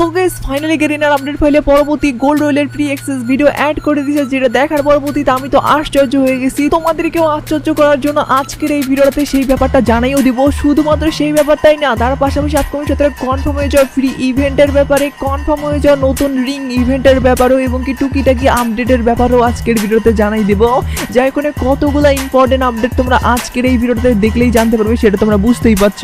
So guys finally গেরিনার update ফাইলে পরবর্তী গোল্ড রয়েলের প্রি অ্যাক্সেস ভিডিও অ্যাড করে দিয়েছে, যেটা দেখার পরবর্তীতে আমি তো আশ্চর্য হয়ে গেছি। তোমাদেরকেও আশ্চর্য করার জন্য আজকের এই ভিডিওতে সেই ব্যাপারটা জানাইও দিব। শুধুমাত্র সেই ব্যাপারটাই না, তার পাশাপাশি আপকামিং সপ্তাহে কনফার্ম হয়ে যাওয়া ফ্রি ইভেন্টের ব্যাপারে কনফার্ম হয়ে যাওয়া নতুন রিং ইভেন্টের ব্যাপারেও এবং কি টুকিটাকি আপডেটের ব্যাপারেও আজকের ভিডিওতে জানাই দিব। যাই কোনো কতগুলো ইম্পর্টেন্ট আপডেট তোমরা আজকের এই ভিডিওতে দেখলেই জানতে পারবে, সেটা তোমরা বুঝতেই পারছ।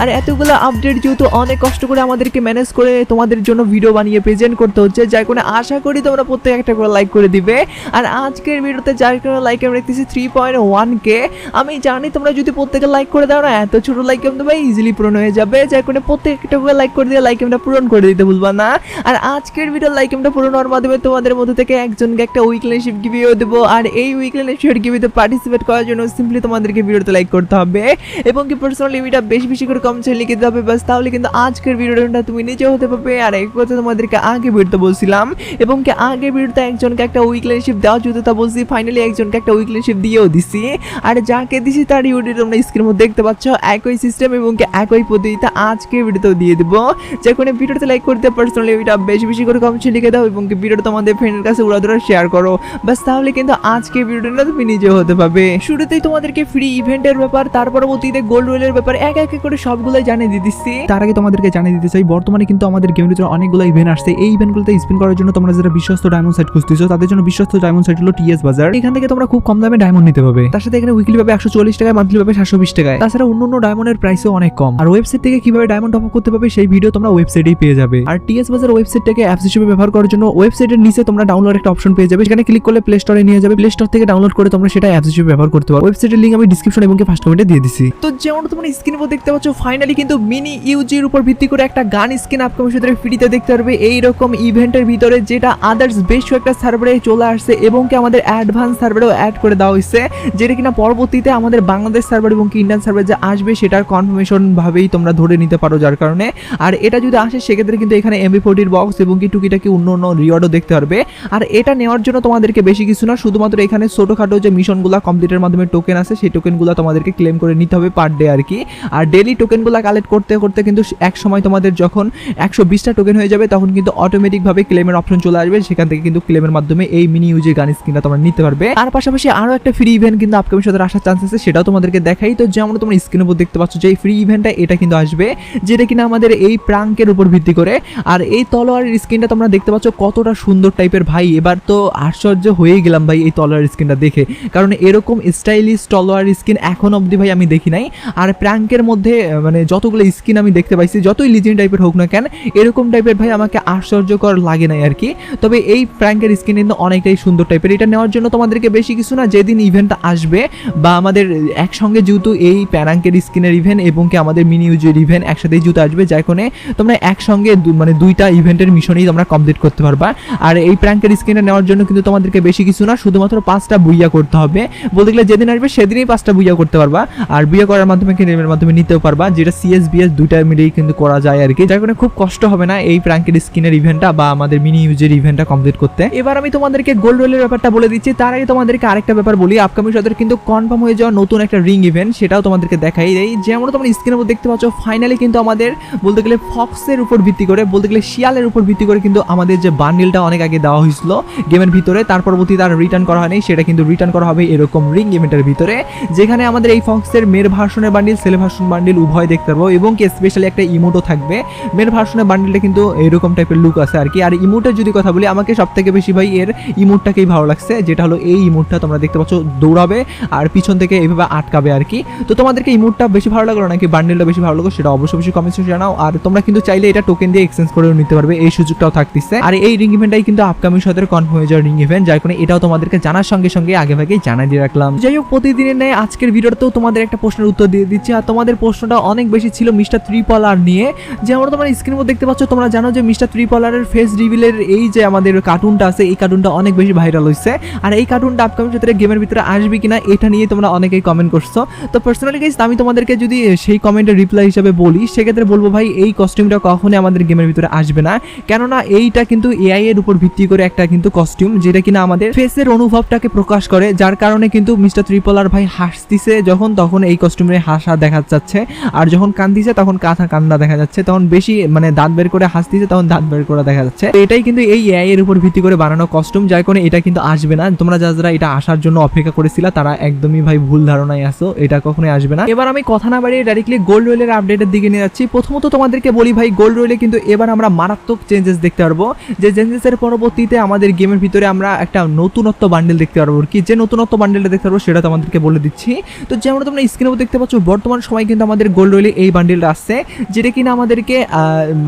আর এতগুলো আপডেট যেহেতু অনেক কষ্ট করে আমাদেরকে ম্যানেজ করে তোমাদের জন্য ভিডিও বানিয়ে প্রেজেন্ট করতে হচ্ছে যাই কোনো আশা করি তোমরা প্রত্যেক একটা করে লাইক করে দিবে। আর আজকের ভিডিওতে যার কোনো লাইক আমি দেখতেছি থ্রি পয়েন্ট ওয়ান কে আমি জানি তোমরা যদি প্রত্যেকে লাইক করে দাও না, এত ছোট লাইক আমি দেবে ইজিলি পূরণ হয়ে যাবে যাই কোনো প্রত্যেক একটা করে লাইক করে দিয়ে লাইক আমরা পূরণ করে দিতে ভুলবা না। আর আজকের ভিডিও লাইক আমরা পূরণ হওয়ার মাধ্যমে তোমাদের মধ্যে থেকে একজনকে একটা উইকলিশিপ গিভিও দেবো, আর এই উইকলিশিপ গিভিতে পার্টিসিপেট করার জন্য সিম্পলি তোমাদেরকে ভিডিওতে লাইক করতে হবে। এবং কি পার্সোনাল লিমিটটা বেশি বেশি করে কম ছেলে লিখে দিতে হবে বাস তাহলে কিন্তু আজকের ভিডিওটা তুমি নিজে হতে পারবে। আর এই কথা তোমাদেরকে আগে ভিডিওতে বলছিলাম এবং কি আগে ভিডিওতে একজনকে একটা উইকলিশিপ দেওয়া যেত তা বলছি ফাইনালি একজনকে একটা উইকলিশিপ দিয়েও দিছি। আর যাকে দিছি তার ইউডিও তোমরা স্ক্রিনের মধ্যে দেখতে পাচ্ছ, একই সিস্টেম এবং কি একই পদ্ধতিতে আজকে ভিডিওতেও দিয়ে দেবো। যে কোনো ভিডিওতে লাইক করতে পার্সোনালি এটা বেশি বেশি করে কম ছেলে লিখে দাও এবং কি ভিডিওটা তোমাদের ফ্রেন্ডের কাছে উড়াধুরা শেয়ার করো। বাস তাহলে কিন্তু আজকে ভিডিওটা তুমি নিজে হতে পারবে। শুরুতেই তোমাদেরকে ফ্রি ইভেন্টের ব্যাপার, তার পরবর্তীতে গোল্ড রোলের ব্যাপার, এক এক করে সবগুলোই জানিয়ে দিচ্ছি। তার আগে তোমাদেরকে জানিয়ে দিতে চাই, বর্তমানে কিন্তু আমাদের গেমের ভিতরে অনেকগুলো ইভেন্ট আসছে। এই ইভেন্টগুলোতে স্পিন করার জন্য তোমরা যারা বিশ্বস্ত ডায়মন্ড সেট খুঁজতেছো, তাদের জন্য বিশ্বস্ত ডায়মন্ড সেট হলো টিএস বাজার এখান থেকে তোমরা খুব কম দামে ডায়মন্ড নিতে পারবে। তার সাথে এখানে উইকলি পাবে একশো চল্লিশ টাকায় মান্থলি পাবে সাতশো বিশ টাকায়। তাছাড়া অন্য অন্য ডায়মন্ডের প্রাইসও অনেক কম। আর ওয়েবসাইট থেকে কীভাবে ডায়মন্ড টপ করতে পারবে, সেই ভিডিও তোমরা ওয়েবসাইটেই পেয়ে যাবে। আর টিএস বাজার ওয়েবসাইটটাকে অ্যাপস হিসেবে ব্যবহার করার জন্য ওয়েবসাইটের নিচে তোমরা ডাউনলোড একটা অপশন পেয়ে যাবে। সেখানে ক্লিক করলে প্লে স্টোরে নিয়ে যাবে। প্লে স্টোর থেকে ডাউনলোড করে তোমরা সেটা অ্যাপস হিসেবে ব্যবহার করতে পারো। ওয়েবসাইটের লিঙ্ক আমি ডিসক্রিপশন এবং ফার্স্ট কমেন্টে দিয়ে দিছি। তো যেমন তোমরা স্ক্রিনের উপর দেখতে পাচ্ছ ফাইনালি কিন্তু মিনি ইউজির উপর ভিত্তি করে একটা গান স্কিন আপকামিং ফ্রিতে দেখতে পারবে এই রকম ইভেন্টের ভিতরে যেটা আদার্স বেশ কয়েকটা সার্ভারে চলে আসছে এবং কি আমাদের অ্যাডভান্স সার্ভারেও অ্যাড করে দেওয়া হয়েছে, যেটা কিনা পরবর্তীতে আমাদের বাংলাদেশ সার্ভার এবং কি ইন্ডিয়ান সার্ভার যে আসবে সেটার কনফার্মেশন ভাবেই তোমরা ধরে নিতে পারো যার কারণে। আর এটা যদি আসে, সেক্ষেত্রে কিন্তু এখানে এমবি ফোর্টির বক্স এবং কি টুকিটাকি অন্য অন্য রিওয়ার্ডও দেখতে পারবে। আর এটা নেওয়ার জন্য তোমাদেরকে বেশি কিছু না, শুধুমাত্র এখানে ছোটোখাটো যে মিশনগুলো কমপ্লিটের মাধ্যমে টোকেন আছে, সেই টোকেনগুলো তোমাদেরকে ক্লেম করে নিতে হবে পার ডে আর কি। আর ডেলি টোকেনগুলো কালেক্ট করতে করতে কিন্তু এক সময় তোমাদের যখন একশো বিশটা টোকেন হয়ে যাবে, তখন কিন্তু অটোমেটিকভাবে ক্লেমের অপশন চলে আসবে। সেখান থেকে কিন্তু ক্লেমের মাধ্যমে এই মিনি ইউজের গান স্ক্রিনটা তোমরা নিতে পারবে। তার পাশাপাশি আরও একটা ফ্রি ইভেন্ট কিন্তু আপকামিং সাথে আসার চান্স আছে, সেটাও তোমাদেরকে দেখাই। তো যেমন তোমরা স্ক্রিনের উপর দেখতে পাচ্ছ যে এই ফ্রি ইভেন্টটা এটা কিন্তু আসবে, যেটা কিনা আমাদের এই প্রাঙ্কের উপর ভিত্তি করে। আর এই তলোয়ারের স্ক্রিনটা তোমরা দেখতে পাচ্ছ কতটা সুন্দর টাইপের ভাই। এবার তো আশ্চর্য হয়ে গেলাম ভাই এই তলোয়ার স্ক্রিনটা দেখে। কারণ এরকম স্টাইলিশ তলোয়ার স্কিন এখন অবধি ভাই আমি দেখি নাই। আর প্র্যাঙ্কের মধ্যে মানে যতগুলো স্কিন আমি দেখতে পাইছি, যতই লিজেন্ড টাইপের হোক না কেন, এরকম টাইপের ভাই আমাকে আশ্চর্যকর লাগে নাই আর কি। তবে এই প্র্যাঙ্কের স্কিন কিন্তু অনেকটাই সুন্দর টাইপের এটা নেওয়ার জন্য তোমাদেরকে বেশি কিছু না, যেদিন ইভেন্টটা আসবে বা আমাদের একসঙ্গে যেহেতু এই প্যারাঙ্কের স্কিনের ইভেন্ট এবং কি আমাদের মিনি ইউজের ইভেন্ট একসাথেই যেহেতু আসবে কারণে তোমরা একসঙ্গে মানে দুইটা ইভেন্টের মিশনেই তোমরা কমপ্লিট করতে পারবা। আর এই প্র্যাঙ্কের স্কিনে নেওয়ার জন্য কিন্তু তোমাদেরকে বেশি কিছু না, শুধুমাত্র পাঁচটা বুইয়া করতে হবে। বলতে গেলে যেদিন আসবে সেদিনই পাঁচটা বুইয়া করতে পারবা। আর বুইয়া করার মাধ্যমে ক্লেমের মাধ্যমে নিতেও পারবা, যেটা সিএস বিএস দুইটা মিলেই কিন্তু করা যায় আর কি, যার কারণে খুব কষ্ট হবে না, এই প্রাঙ্কের স্কিনের ইভেন্টটা বা আমাদের মিনি ইউজের ইভেন্টটা কমপ্লিট করতে। এবার আমি তোমাদেরকে গোল্ড রোলের ব্যাপারটা বলে দিচ্ছি। তার আগে তোমাদেরকে আরেকটা ব্যাপার বলি। আপকামিং সাথে কিন্তু কনফার্ম হয়ে যাওয়া নতুন একটা রিং ইভেন্ট সেটাও তোমাদেরকে দেখাই দেয় যেমন তোমরা স্ক্রিনের উপর দেখতে পাচ্ছ ফাইনালি কিন্তু আমাদের বলতে গেলে ফক্সের উপর ভিত্তি করে, বলতে গেলে শিয়ালের উপর ভিত্তি করে কিন্তু আমাদের যে বান্ডিলটা অনেক আগে দেওয়া হয়েছিল গেমের ভিতরে, তার পরবর্তী তার রিটার্ন করা হয়নি। সেটা কিন্তু রিটার্ন করা হবে এরকম রিং ইভেন্টের ভিতরে, যেখানে আমাদের এই ফক্সের মের ভার্সনের বান্ডিল সেল ভার্সন বান্ডিল উভয় দেখতে পারব এবং কি স্পেশালি একটা ইমোটও থাকবে। মের ভার্সনের বান্ডিলটা কিন্তু এরকম টাইপের লুক আছে আর কি আর ইমোটের যদি কথা বলি, আমাকে সব থেকে বেশি ভাই এর ইমোটটাকেই ভালো লাগছে, যেটা হলো এই ইমোটটা তোমরা দেখতে পাচ্ছ দৌড়াবে আর পিছন থেকে এইভাবে আটকাবে আর কি তো তোমাদেরকে ইমোটটা বেশি ভালো লাগল নাকি বান্ডিলটা বেশি ভালো লাগল, সেটা অবশ্যই অবশ্যই কমেন্টসে জানাও। আর তোমরা কিন্তু চাইলে এটা টোকেন দিয়ে এক্সচেঞ্জ করেও নিতে পারবে, এই সুযোগটাও থাকতেছে। আর এই রিং ইভেন্টটাই কিন্তু আপকামিং সাথে কনফার্ম হয়ে যাওয়ার রিং ইভেন্ট যার কারণে এটাও তোমাদেরকে জানার সঙ্গে সঙ্গে আগে ভাগে জানাই দিয়ে রাখলাম। যাই হোক, প্রতিদিনের ন্যায় আজকের ভিডিওতেও তোমাদের একটা প্রশ্নের উত্তর দিয়ে দিচ্ছি। আর তোমাদের প্রশ্নটা অনেক বেশি ছিল মিস্টার ত্রিপল আর নিয়ে যেমন তোমরা স্ক্রিনের মধ্যে দেখতে পাচ্ছ তোমরা জানো যে মিস্টার ত্রিপলারের ফেস রিভিলের এই যে আমাদের কার্টুনটা আছে, এই কার্টুনটা অনেক বেশি ভাইরাল হয়েছে আর এই কার্টুনটা আপকামিং ক্ষেত্রে গেমের ভিতরে আসবে কিনা, এটা নিয়ে তোমরা অনেকেই কমেন্ট করছ। তো পার্সোনালি গাইস আমি তোমাদেরকে যদি সেই কমেন্টের রিপ্লাই হিসেবে বলি, সেক্ষেত্রে বলব ভাই, এই কস্টিউমটা কখনোই আমাদের গেমের ভিতরে আসবে না। কেননা এইটা কিন্তু এআই এর উপর ভিত্তি করে একটা কিন্তু কস্টিউম যেটা কিনা আমাদের ফেসের অনুভবটাকে প্রকাশ করে, যার কারণে কিন্তু মিস্টার ত্রিপলার ভাই হাসতিছে যখন তখন এই কস্টিউমে হাসা দেখা যাচ্ছে। আর যখন কান্দিছে, তখন কাঁথা কান্না দেখা যাচ্ছে। তখন বেশি মানে দাঁত বের করে করে হাসতেছে তখন দাঁত বের করা দেখা যাচ্ছে। এটাই কিন্তু এই এআই এর উপর ভিত্তি করে বানানো কস্টিউম যার কারণে এটা কিন্তু আসবে না। তোমরা যারা যারা এটা আসার জন্য অপেক্ষা করেছিলা, তারা একদমই ভাই ভুল ধারণায় আসো এটা কখনোই আসবে না। এবার আমি কথা না বাড়িয়ে ডাইরেক্টলি গোল্ড রয়েলের আপডেটের দিকে নিয়ে যাচ্ছি। প্রথমত তোমাদেরকে বলি ভাই গোল্ড রয়েলে কিন্তু এবার আমরা মারাত্মক চেঞ্জেস দেখতে পারব। যে চেঞ্জেসের পরবর্তীতে আমাদের গেমের ভিতরে আমরা একটা নতুনত্ব বান্ডেল দেখতে পারব। কি যে নতুনত্ব বান্ডেলটা দেখতে পারব সেটা তোমাদেরকে বলে দিচ্ছি। তো যেমন তোমরা স্ক্রিনে দেখতে পাচ্ছ, বর্তমান সময় কিন্তু আমাদের গোল্ড রয়েলে এই বান্ডেলটা আসছে, যেটা কিনা আমাদেরকে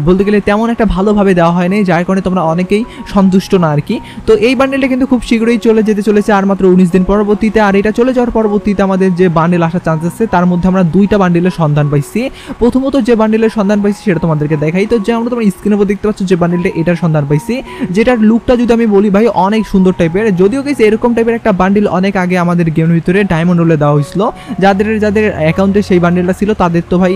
বলতে গেলে তেমন একটা ভালোভাবে দেওয়া হয়নি যার কারণে তোমরা অনেকেই সন্তুষ্ট না আর কি। তো এই বান্ডেলটা কিন্তু খুব শীঘ্রই চলে যেতে চলেছে আর মাত্র উনিশ দিন পরবর্তীতে। আর এটা চলে যাওয়ার পরবর্তীতে আমাদের যে বান্ডেল আসার চান্স আছে, তার মধ্যে আমরা দুইটা বান্ডেলের সন্ধান পাইছি। প্রথমত যে বান্ডেলের সন্ধান পাইছি সেটা তোমাদেরকে দেখাই। তো যেমন তোমরা স্ক্রিনে উপর দেখতে পাচ্ছ যে বান্ডেলটা এটার সন্ধান পাইছি। যেটার লুকটা যদি আমি বলি ভাই, অনেক সুন্দর টাইপের যদিও গেছে এরকম টাইপের একটা বান্ডেল অনেক আগে আমাদের গেমের ভিতরে ডায়মন্ড রোলে দেওয়া হয়েছিল। যাদের যাদের অ্যাকাউন্টে সেই বান্ডেলটা ছিল, তাদের তো ভাই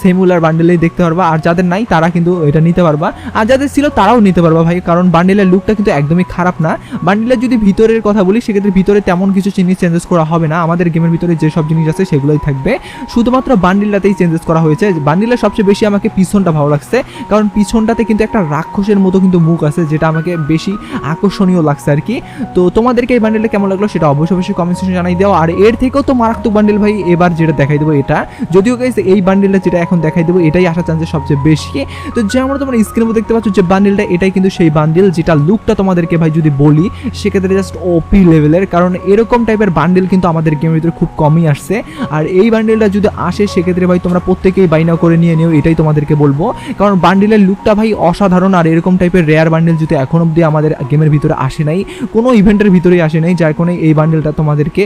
সেমুলার বান্ডেলেই দেখতে পারবা। আর যাদের নাই, তারা কিন্তু এটা নিতে পারবা। আর যাদের ছিল তারাও নিতে পারবা ভাই, কারণ বান্ডিলের লুকটা কিন্তু একদমই খারাপ না। বান্ডিলের যদি ভিতরের কথা বলি, সেক্ষেত্রে ভিতরে তেমন কিছু জিনিস চেঞ্জেস করা হবে না। আমাদের গেমের ভিতরে যেসব জিনিস আছে সেগুলোই থাকবে। শুধুমাত্র বান্ডিলটাতেই চেঞ্জেস করা হয়েছে। বান্ডিলের সবচেয়ে বেশি আমাকে পিছনটা ভালো লাগছে। কারণ পিছনটাতে কিন্তু একটা রাক্ষসের মতো কিন্তু মুখ আছে, যেটা আমাকে বেশি আকর্ষণীয় লাগছে আর কি। তো তোমাদেরকে এই বান্ডিলটা কেমন লাগল সেটা অবশ্যই অবশ্যই কমেন্ট সেকশনে জানাই দাও। আর এর থেকেও তো মারাত্মক বান্ডিল ভাই, এবার যেটা দেখাই দেবো এটা। যদিও গাইস এই বান্ডিলটা যেটা এখন দেখাই দেবো, এটাই আসার চান্সেস সবচেয়ে বেশি। তো যেমন তোমরা স্ক্রিনে দেখতে পাচ্ছ যে বান্ডেলটা এটাই কিন্তু সেই বান্ডেল যেটা লুকটা তোমাদেরকে ভাই যদি বলি, সেক্ষেত্রে জাস্ট ওপি লেভেলের কারণ এরকম টাইপের বান্ডেল কিন্তু আমাদের গেমের ভিতরে খুব কমই আসছে। আর এই বান্ডেলটা যদি আসে, সেক্ষেত্রে ভাই তোমরা প্রত্যেকেই বাইনা করে নিয়ে নিও, এটাই তোমাদেরকে বলব। কারণ বান্ডেলের লুকটা ভাই অসাধারণ, আর এরকম টাইপের রেয়ার বান্ডেল যদি এখন অবধি আমাদের গেমের ভিতরে আসে নাই, কোনো ইভেন্টের ভিতরেই আসে নাই, যার কারণে এই বান্ডেলটা তোমাদেরকে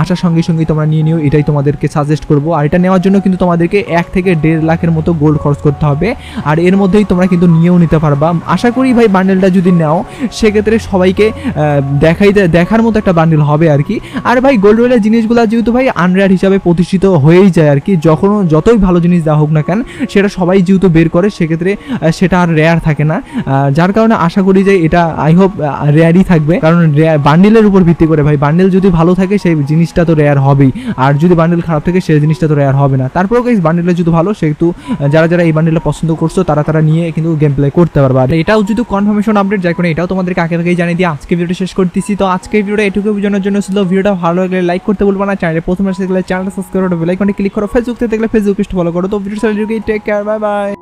আসার সঙ্গে সঙ্গেই তোমরা নিয়ে নিও, এটাই তোমাদেরকে সাজেস্ট করব। আর এটা নেওয়ার জন্য কিন্তু তোমাদেরকে এক থেকে দেড় লাখের মতো গোল্ড খরচ করতে হবে। আর এর মধ্যেই তোমরা কিন্তু নিয়েও নিতে পারবা। আশা করি ভাই বান্ডেলটা যদি নাও, সেক্ষেত্রে সবাইকে দেখাই দেখার মতো একটা বান্ডেল হবে আর কি। আর ভাই গোল্ড রয়েলের জিনিসগুলো যেহেতু ভাই আনরেয়ার হিসাবে প্রতিষ্ঠিত হয়েই যায় আর কি যখন যতই ভালো জিনিস দেওয়া হোক না কেন, সেটা সবাই যেহেতু বের করে, সেক্ষেত্রে সেটা আর রেয়ার থাকে না। যার কারণে আশা করি যে এটা আই হোপ রেয়ারই থাকবে। কারণ বান্ডেলের উপর ভিত্তি করে ভাই বান্ডেল যদি ভালো থাকে, সেই জিনিসটা তো রেয়ার হবেই। আর যদি বান্ডেল খারাপ থাকে, সেই জিনিসটা তো রেয়ার হবে না। তারপরেও গাইস বান্ডেলটা যদি ভালো, সেহেতু যারা যারা এই বান্ডেলটা পছন্দ করছ তারা তারা নিয়ে কিন্তু গেম প্লে করতে পারবে। আর এটাও যদি কনফার্মেশন আপডেট যায় কোনো, এটাও তোমাদেরকে আগে থেকেই জানিয়ে দিয়ে আজকে ভিডিওটা শেষ করতেছি। তো আজকে ভিডিওটা এটুকু বোঝানোর জন্য ছিল ভিডিওটা ভালো লাগলে লাইক করতে বলব না। চ্যানেলে প্রথমে আসতে গেলে চ্যানেলটা সাবস্ক্রাইব করো বেল আইকনে ক্লিক করো। ফেসবুক থেকে দেখলে ফেসবুক পেজটা ফলো করো। তো video take care bye bye